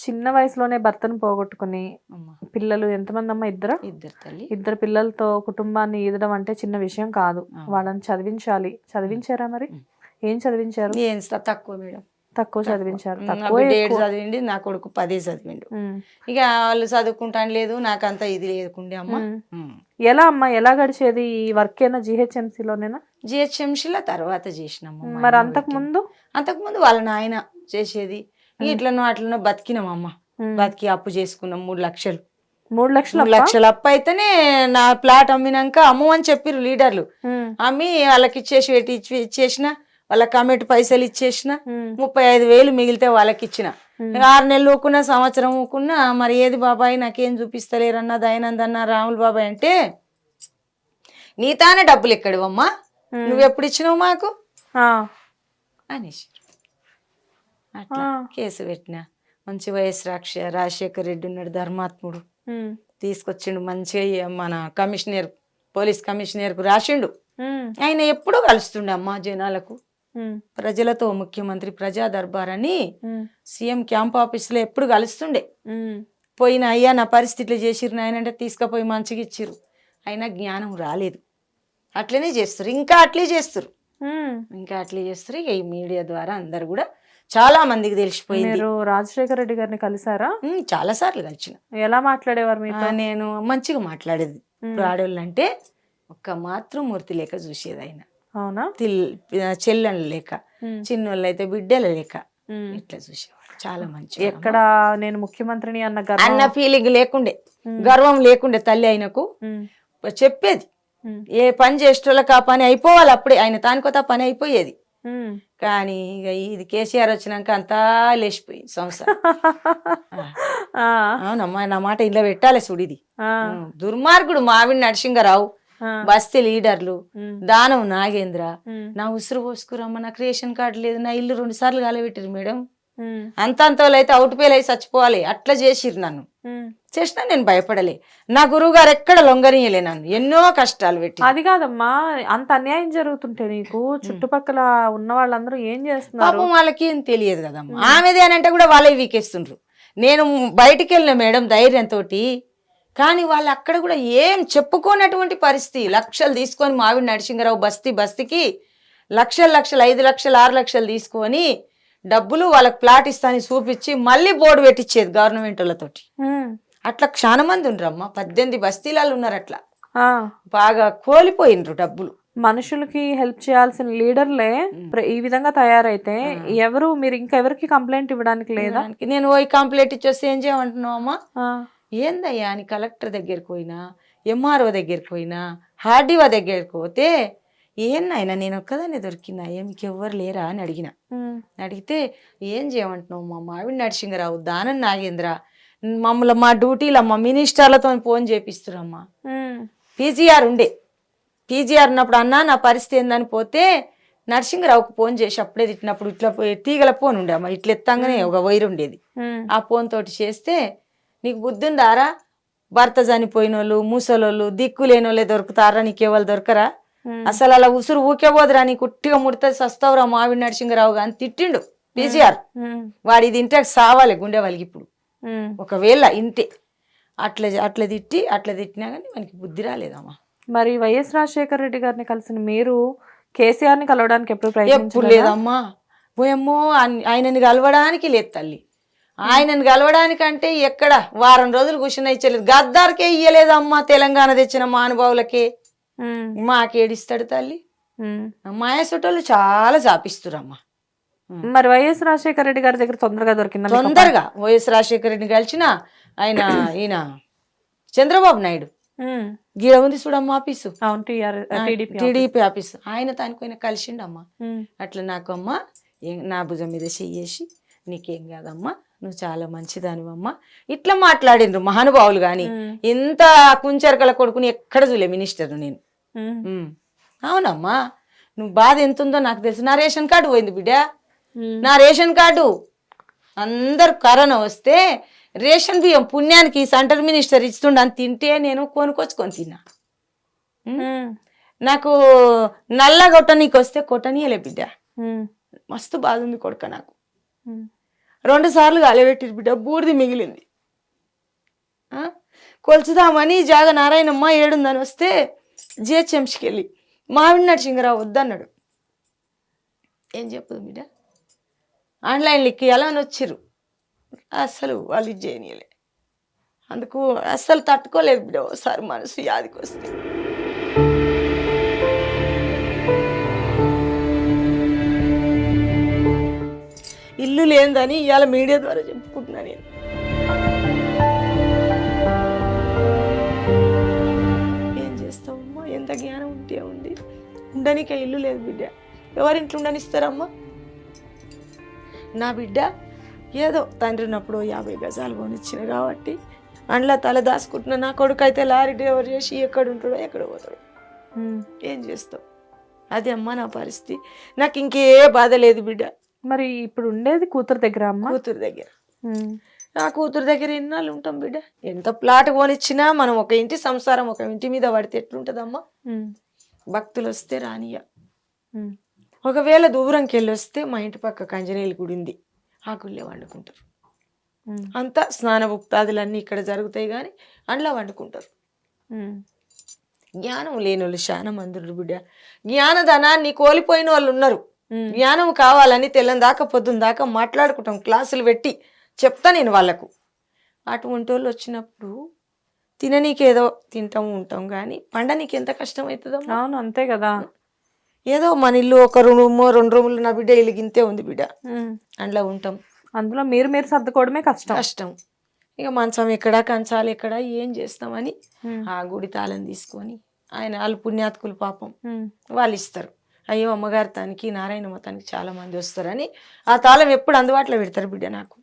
చిన్న వయసులోనే భర్తను పోగొట్టుకుని పిల్లలు ఎంతమంది అమ్మా ఇద్దరు? ఇద్దరు తల్లి. ఇద్దరు పిల్లలతో కుటుంబాన్ని ఈదడం అంటే చిన్న విషయం కాదు. వాళ్ళని చదివించాలి. చదివించారా మరి. ఏం చదివించారు? ఏం తక్కువ మేడం. తక్కువ చదివించారు. ఏడు? చదివిండి నా కొడుకు పదే చదివిండు. ఇక వాళ్ళు చదువుకుంటాను లేదు నాకంత ఇది లేకుండే అమ్మ. ఎలా అమ్మా? ఎలా గడిచేది ఈ వర్క్ అయినా GHMC లోనేనా జిహెచ్ఎంసీలో తర్వాత చేసినాము మా మరి అంతకు. ముందు? అంతకుముందు వాళ్ళ నాయన చేసేది. ఇట్లనో అట్లనో బతికినామమ్మ ఉమ్. బతికి అప్పు చేసుకున్నాం మూడు లక్షలు. మూడు లక్షలు లక్షలు అప్పు అయితేనే నా ప్లాట్ అమ్మినాక అమ్ము అని చెప్పిర్రు లీడర్లు. అమ్మి వాళ్ళకి ఇచ్చేసి ఇచ్చేసిన వాళ్ళ కమిటీ పైసలు ఇచ్చేసిన ముప్పై ఐదు వేలు మిగిలితే వాళ్ళకి ఇచ్చిన. ఆరు నెలలు ఊకున్నా సంవత్సరం ఊకున్నా మరి ఏది బాబాయ్ నాకేం చూపిస్తలేరన్న దయానంద్ అన్న రాములు బాబాయ్ అంటే నీ తానే డబ్బులు ఎక్కడివమ్మా? నువ్వు ఎప్పుడు ఇచ్చినావు మాకు? అనేసి. అట్లా. కేసు పెట్టిన. మంచి వైఎస్ రాక్ష రాజశేఖర్ రెడ్డి ఉన్నాడు ధర్మాత్ముడు. తీసుకొచ్చిండు మంచిగా మన కమిషనర్ పోలీస్ కమిషనర్కు రాసిండు. ఆయన ఎప్పుడూ కలుస్తుండే అమ్మా జనాలకు. ప్రజలతో ముఖ్యమంత్రి ప్రజా దర్బార్ అని సీఎం క్యాంప్ ఆఫీస్లో ఎప్పుడు కలుస్తుండే. పోయిన అయ్యా నా పరిస్థితులు చేసిరు నాయనంటే తీసుకుపోయి మంచిగా ఇచ్చిర్రు. అయినా జ్ఞానం రాలేదు. అట్లనే చేస్తారు ఇంకా అట్లే చేస్తారు ఇంకా అట్లే చేస్తారు ఈ మీడియా ద్వారా అందరు కూడా చాలా మందికి తెలిసిపోయింది. మీరు రాజశేఖర రెడ్డి గారిని కలిసారా? చాలా సార్లు కలిసిన. ఎలా మాట్లాడేవారు నేను మంచిగా మాట్లాడేది. ఆడవాళ్ళు అంటే ఒక్క మాతృమూర్తి లేక చూసేది ఆయన. అవునా? చెల్లెళ్ళు లేక. చిన్నోళ్ళు అయితే బిడ్డల లేక. ఇట్లా చూసేవాడు చాలా మంచి ఎక్కడ నేను ముఖ్యమంత్రిని అన్న అన్న ఫీలింగ్ లేకుండే. గర్వం లేకుండే తల్లి ఆయనకు. చెప్పేది. ఏ పని చేసేటోళ్ళకి ఆ పని అయిపోవాలి అప్పుడే. ఆయన తానికొత పని అయిపోయేది. కానీ ఇక ఇది కేసీఆర్ వచ్చినాక అంతా లేచిపోయింది. ఆ. అవునమ్మా నా మాట ఇంట్లో పెట్టాలి చూడిది ఆ. దుర్మార్గుడు మావిడి నరసింగరావు ఆ. బస్తీ లీడర్లు. దానం నాగేంద్ర. నా ఉసురు పోసుకురమ్మ నాకు రేషన్ కార్డు లేదు నా ఇల్లు రెండు సార్లు కాలబెట్టిరు మేడం ఉమ్. అంత అంత అయితే అవుట్ పేలు అయి చచ్చిపోవాలి అట్లా చేసిరు నన్ను. చేసినా నేను భయపడలే. నా గురువు గారు ఎక్కడ లొంగనీయలే నన్ను. ఎన్నో కష్టాలు పెట్టి అది కాదమ్మా అంత అన్యాయం జరుగుతుంటే నీకు చుట్టుపక్కల ఉన్న వాళ్ళందరూ ఏం చేస్తున్నారు? పాపం వాళ్ళకి ఏం తెలియదు కదమ్మా. ఆమెది అని అంటే కూడా వాళ్ళే వీకేస్తుండ్రు. నేను బయటికి వెళ్ళిన మేడం ధైర్యంతో కానీ వాళ్ళు అక్కడ కూడా ఏం చెప్పుకోనటువంటి పరిస్థితి. లక్షలు తీసుకొని మావిడి నరసింహరావు బస్తీ బస్తీకి లక్షలు లక్షలు ఐదు లక్షలు ఆరు లక్షలు తీసుకొని డబ్బులు వాళ్ళకి ప్లాట్ ఇస్తాని చూపించి మళ్ళీ బోర్డు పెట్టించేది గవర్నమెంట్ వాళ్ళతోటి. అట్లా చాలా మంది ఉండ్రమ్మా. పద్దెనిమిది బస్తీలలో ఉన్నారు అట్లా. ఆ. బాగా కోల్పోయినరు డబ్బులు. మనుషులకి హెల్ప్ చేయాల్సిన లీడర్లే ఈ విధంగా తయారైతే ఎవరు మీరు ఇంకెవరికి కంప్లైంట్ ఇవ్వడానికి లేదా? నేను పోయి కంప్లైంట్ ఇచ్చేస్తే ఏం చేయమంటున్నావు అమ్మా. ఏందయ్యా అని కలెక్టర్ దగ్గరికి పోయినా ఎంఆర్ఓ దగ్గరికి పోయినా హార్డీఓ దగ్గరికి పోతే ఏందైనా నేను ఒక్కదాన్ని దొరికినా ఏమికి ఎవ్వరు లేరా? అని అడిగిన. అడిగితే ఏం చేయమంటున్నావు మా మావిడి నరసింహరావు దానం నాగేంద్ర మమ్మల్ని మా డ్యూటీలో మా మినిస్టర్లతో ఫోన్ చేపిస్తురమ్మా. పీజీఆర్ ఉండే పీజీఆర్ ఉన్నప్పుడు అన్నా నా పరిస్థితి ఏందని పోతే నరసింహరావుకు ఫోన్ చేసి అప్పుడే తిట్టినప్పుడు ఇట్లా పోయి తీగల ఫోన్ ఉండే అమ్మ ఇట్లా ఎత్తంగానే ఒక వైర్ ఉండేది. ఆ ఫోన్ తోటి చేస్తే నీకు బుద్ధి ఉందారా భర్త చనిపోయిన వాళ్ళు ముసలోళ్ళు దిక్కు లేని వాళ్ళే దొరుకుతారా నీకు ఎవరు దొరకరా. అసలు అలా ఉసురు ఊకేపోదురా నీకు ఉట్టిగా ముడితే సస్తావురా మావిడి నరసింహరావు అని తిట్టిండు పీజీఆర్. వాడి ఇది ఇంటే సావాలి గుండె వాళ్ళకి ఇప్పుడు. ఒకవేళ ఇంటే అట్లా అట్లా తిట్టి అట్లా తిట్టినా కానీ మనకి బుద్ధి రాలేదమ్మా. మరి వైఎస్ రాజశేఖర రెడ్డి గారిని కలిసిన మీరు కేసీఆర్ని కలవడానికి ఎప్పుడు ఎప్పుడు లేదమ్మా. పోయమ్మో ఆయనని కలవడానికి లేదు తల్లి. ఆయనని కలవడానికంటే ఎక్కడ వారం రోజులు కూర్చుని ఇచ్చలేదు. గద్దారికే ఇయ్యలేదమ్మా తెలంగాణ తెచ్చిన మహానుభావులకే. మాకేడిస్తాడు తల్లి. మాయసోటోళ్ళు చాలా చాపిస్తురమ్మా. మరి వైఎస్ రాజశేఖర రెడ్డి గారి దగ్గర తొందరగా దొరికిందా? తొందరగా వైఎస్ రాజశేఖర రెడ్డిని కలిసిన ఆయన ఈయన చంద్రబాబు నాయుడు. గీడ ఉంది చూడమ్మా ఆఫీసు అవును టీడీపీ ఆఫీస్ ఆయన దానిపైన కలిసిండమ్మా ఉమ్. అట్లా నాకు అమ్మ నా భుజం మీద చెయ్యేసి నీకేం కాదమ్మా నువ్వు చాలా మంచిదానివమ్మా ఇట్లా మాట్లాడిండ్రు మహానుభావులు కానీ ఉమ్. ఇంత కుంచెరకల కొడుకుని ఎక్కడ చూలే మినిస్టర్ నేను. అవునమ్మా నువ్వు బాధ ఎంత ఉందో నాకు తెలుసు నా రేషన్ కార్డు పోయింది బిడ్డ. నా రేషన్ కార్డు. అందరు కరోనా వస్తే రేషన్ బియ్యం పుణ్యానికి సెంటర్ మినిస్టర్ ఇస్తుండ అని తింటే నేను కొనుక్కొచ్చుకొని తిన్నా. నాకు నల్ల కొట్టనీకి వస్తే కొట్టనీయలే బిడ్డ. మస్తు బాధ ఉంది కొడుక నాకు. రెండు సార్లు గాలిపెట్టిరు బిడ్డ బూడిది మిగిలింది? కొలుచుదామని జాగ నారాయణమ్మ ఏడుందని వస్తే జిహెచ్ఎంసీకి వెళ్ళి మావిడి నరసింహరావు వద్దన్నాడు. ఏం చెప్పదు బిడ్డ? ఆన్లైన్ లిక్కి ఎలా అని వచ్చిర్రు. అసలు వాళ్ళు ఇది చేయనీయలే. అందుకు అస్సలు తట్టుకోలేదు బిడ్డ ఒకసారి మనసు యాదికి వస్తే. ఇల్లు లేదని ఇవాళ మీడియా ద్వారా చెప్పుకుంటున్నా నేను. ఏం చేస్తావమ్మా? ఎంత జ్ఞానం ఉంటే ఉంది. ఉండనికే ఇల్లు లేదు బిడ్డ. ఎవరింట్లో ఉండనిస్తారమ్మా? నా బిడ్డ ఏదో తండ్రి ఉన్నప్పుడు యాభై గజాలు కొనిచ్చిన కాబట్టి అండ్ల తల దాచుకుంటున్న నా కొడుకు అయితే లారీ డ్రైవర్ చేసి ఎక్కడ ఉంటాడో ఎక్కడ పోతాడు. ఏం చేస్తావు? అదే అమ్మా నా పరిస్థితి. నాకు ఇంకే బాధ లేదు బిడ్డ. మరి ఇప్పుడు ఉండేది కూతురు దగ్గర అమ్మ? కూతురు దగ్గర. నా కూతురు దగ్గర ఎన్నాళ్ళు ఉంటాం బిడ్డ? ఎంత ప్లాట్ కొనిచ్చినా మనం ఒక ఇంటి సంసారం ఒక ఇంటి మీద పడితే ఎట్లుంటుందమ్మా. భక్తులు వస్తే రానియ. ఒకవేళ దూరంకి వెళ్ళి వస్తే మా ఇంటి పక్క కంజనేలు గుడి ఉంది. ఆ గుళ్ళే వండుకుంటారు. అంతా స్నాన భుక్తాదులన్నీ ఇక్కడ జరుగుతాయి కానీ అందులో వండుకుంటారు. జ్ఞానం లేని వాళ్ళు చాలా మందులు బిడ్డ. జ్ఞానధనాన్ని కోల్పోయిన వాళ్ళు ఉన్నారు. జ్ఞానం కావాలని తెల్లని దాకా పొద్దున్న దాకా మాట్లాడుకుంటాం క్లాసులు పెట్టి చెప్తా నేను వాళ్ళకు. అటువంటి వాళ్ళు వచ్చినప్పుడు తిననీకి ఏదో తింటాం ఉంటాం కానీ పండనీకి ఎంత కష్టం అవుతుందమ్మా? అవును అంతే కదా. ఏదో మన ఇల్లు ఒక రూమో రెండు రూములు నా బిడ్డ ఇల్లు గింతే ఉంది బిడ్డ. అందులో ఉంటాం అందులో మీరు మీరు సర్దుకోవడమే కష్టం కష్టం ఇక మంచం ఎక్కడ కంచాలు ఎక్కడ ఏం చేస్తామని. ఆ గుడి తాళం తీసుకొని ఆయన వాళ్ళు పుణ్యాత్కులు పాపం. వాళ్ళు ఇస్తారు అయ్యో అమ్మగారి తనకి నారాయణ మతానికి చాలా మంది వస్తారని ఆ తాళం ఎప్పుడు అందుబాటులో పెడతారు బిడ్డ నాకు.